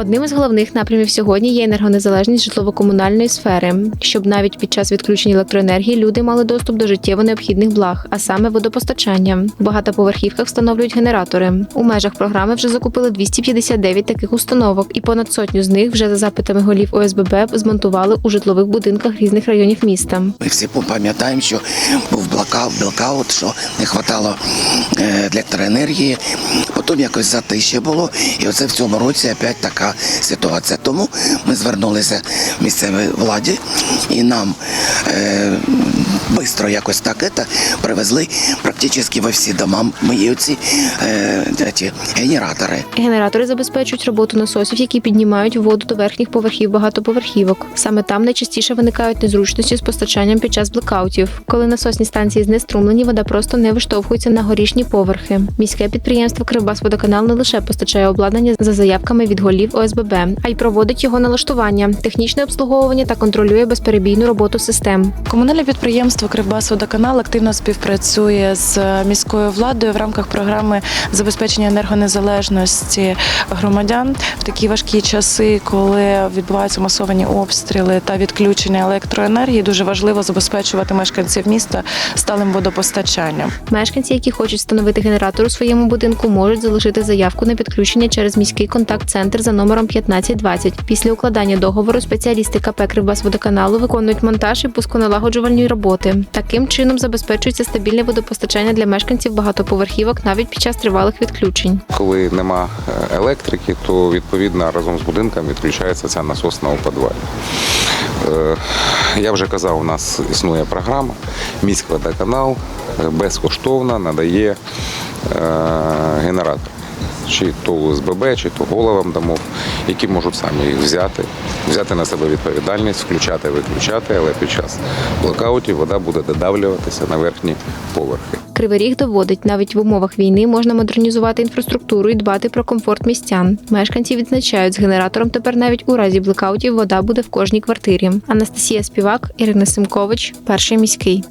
Одним із головних напрямів сьогодні є енергонезалежність житлово-комунальної сфери, щоб навіть під час відключення електроенергії люди мали доступ до життєво необхідних благ, а саме водопостачання. В багатоповерхівках встановлюють генератори. У межах програми вже закупили 259 таких установок, і понад сотню з них вже за запитами голів ОСББ змонтували у житлових будинках різних районів міста. Ми всі пам'ятаємо, що був блокаут, що не вистачало електроенергії. Потім якось затище було, і оце в цьому році опять така ситуація. Тому ми звернулися в місцевій владі і нам е, швидко якось так привезли во всі дома мої е, ті генератори. Генератори забезпечують роботу насосів, які піднімають воду до верхніх поверхів багатоповерхівок. Саме там найчастіше виникають незручності з постачанням під час блекаутів. Коли насосні станції знеструмлені, вода просто не виштовхується на горішні поверхи. Міське підприємство Кривбасводоканал не лише постачає обладнання за заявками від голів ОСББ, а й проводить його налаштування, технічне обслуговування та контролює безперебійну роботу систем. Комунальне підприємство Кривбасводоканал активно співпрацює з міською владою в рамках програми забезпечення енергонезалежності громадян в такі важкі часи, коли відбуваються масовані обстріли та відключення електроенергії. Дуже важливо забезпечувати мешканців міста сталим водопостачанням. Мешканці, які хочуть встановити генератор у своєму будинку, можуть залишити заявку на підключення через міський контакт-центр за номером 1520. Після укладання договору спеціалісти КП Кривбасводоканалу виконують монтаж і пусконалагоджувальні роботи. Таким чином забезпечується стабільне водопостачання для мешканців багатоповерхівок навіть під час тривалих відключень. Коли нема е, електрики, то відповідно разом з будинком відключається ця насосна у підвалі. Е, Я вже казав, у нас існує програма міськводоканал е, безкоштовно надає генератор. Чи то УСББ, чи то головам домов, які можуть самі їх взяти, взяти на себе відповідальність, включати, виключати, але під час блокаутів вода буде додавлюватися на верхні поверхи. Кривий Ріг доводить, навіть в умовах війни можна модернізувати інфраструктуру і дбати про комфорт містян. Мешканці відзначають, з генератором тепер навіть у разі блекаутів вода буде в кожній квартирі. Анастасія Співак, Ірина Симкович, перший міський.